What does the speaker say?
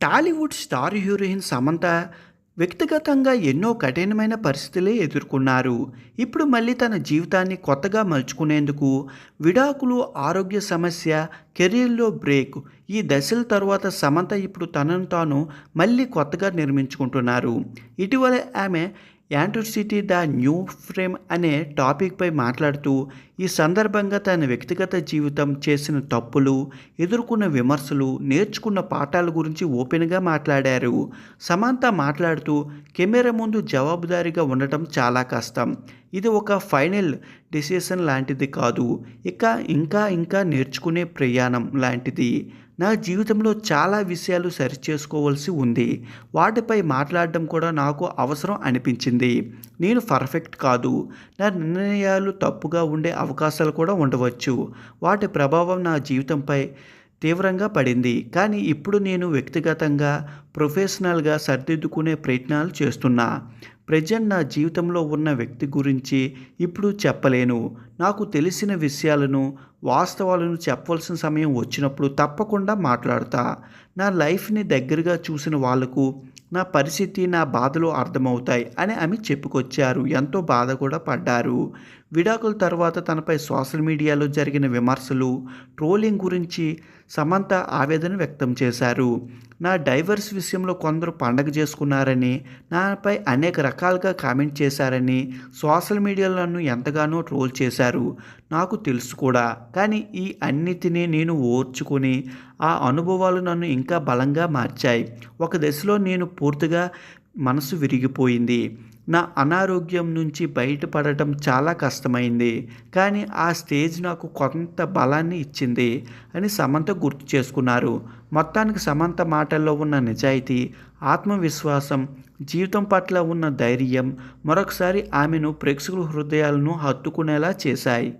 Tollywood star heroine Samantha వ్యక్తిగతంగా ఎన్నో కఠినమైన పరిస్థితులే ఎదుర్కొన్నారు. ఇప్పుడు మళ్ళీ తన జీవితాన్ని కొత్తగా మలుచుకునేందుకు విడాకులు ఆరోగ్య సమస్య కెరీర్లో బ్రేక్ ఈ దశల తర్వాత సమంత ఇప్పుడు తనను తాను మళ్ళీ కొత్తగా నిర్మించుకుంటున్నారు. ఇటీవల ఆమె యాంటిసిటీ ద న్యూ ఫ్రేమ్ అనే టాపిక్పై మాట్లాడుతూ ఈ సందర్భంగా తన వ్యక్తిగత జీవితం చేసిన తప్పులు ఎదుర్కొన్న విమర్శలు నేర్చుకున్న పాఠాల గురించి ఓపెన్గా మాట్లాడారు. సమంత మాట్లాడుతూ కెమెరా ముందు జవాబుదారీగా ఉండటం చాలా కష్టం. ఇది ఒక ఫైనల్ డిసిషన్ లాంటిది కాదు. ఇక ఇంకా ఇంకా నేర్చుకునే ప్రయాణం లాంటిది. నా జీవితంలో చాలా విషయాలు సరిచేసుకోవాల్సి ఉంది. వాటిపై మాట్లాడడం కూడా నాకు అవసరం అనిపించింది. నేను పర్ఫెక్ట్ కాదు. నా నిర్ణయాలు తప్పుగా ఉండే అవకాశాలు కూడా ఉండవచ్చు. వాటి ప్రభావం నా జీవితంపై తీవ్రంగా పడింది. కానీ ఇప్పుడు నేను వ్యక్తిగతంగా ప్రొఫెషనల్గా సరిదిద్దుకునే ప్రయత్నాలు చేస్తున్నా. ప్రజెంట్ నా జీవితంలో ఉన్న వ్యక్తి గురించి ఇప్పుడు చెప్పలేను. నాకు తెలిసిన విషయాలను వాస్తవాలను చెప్పవలసిన సమయం వచ్చినప్పుడు తప్పకుండా మాట్లాడతా. నా లైఫ్ని దగ్గరగా చూసిన వాళ్ళకు నా పరిస్థితి నా బాధలు అర్థమవుతాయి అని ఆమె చెప్పుకొచ్చారు. ఎంతో బాధ కూడా పడ్డారు. విడాకుల తర్వాత తనపై సోషల్ మీడియాలో జరిగిన విమర్శలు ట్రోలింగ్ గురించి సమంత ఆవేదన వ్యక్తం చేశారు. నా డైవర్స్ విషయంలో కొందరు పండగ చేసుకున్నారని నాపై అనేక రకాలుగా కామెంట్ చేశారని సోషల్ మీడియాలో నన్ను ఎంతగానో ట్రోల్ చేశారు. నాకు తెలుసు కూడా. కానీ ఈ అన్నిటినీ నేను ఓర్చుకొని ఆ అనుభవాలు నన్ను ఇంకా బలంగా మార్చాయి. ఒక దశలో నేను పూర్తిగా మనసు విరిగిపోయింది. నా అనారోగ్యం నుంచి బయటపడటం చాలా కష్టమైంది. కానీ ఆ స్టేజ్ నాకు కొంత బలాన్ని ఇచ్చింది అని సమంత గుర్తు చేసుకున్నారు. మొత్తానికి సమంత మాటల్లో ఉన్న నిజాయితీ ఆత్మవిశ్వాసం జీవితం పట్ల ఉన్న ధైర్యం మరొకసారి ఆమెను ప్రేక్షకుల హృదయాలను హత్తుకునేలా చేశాయి.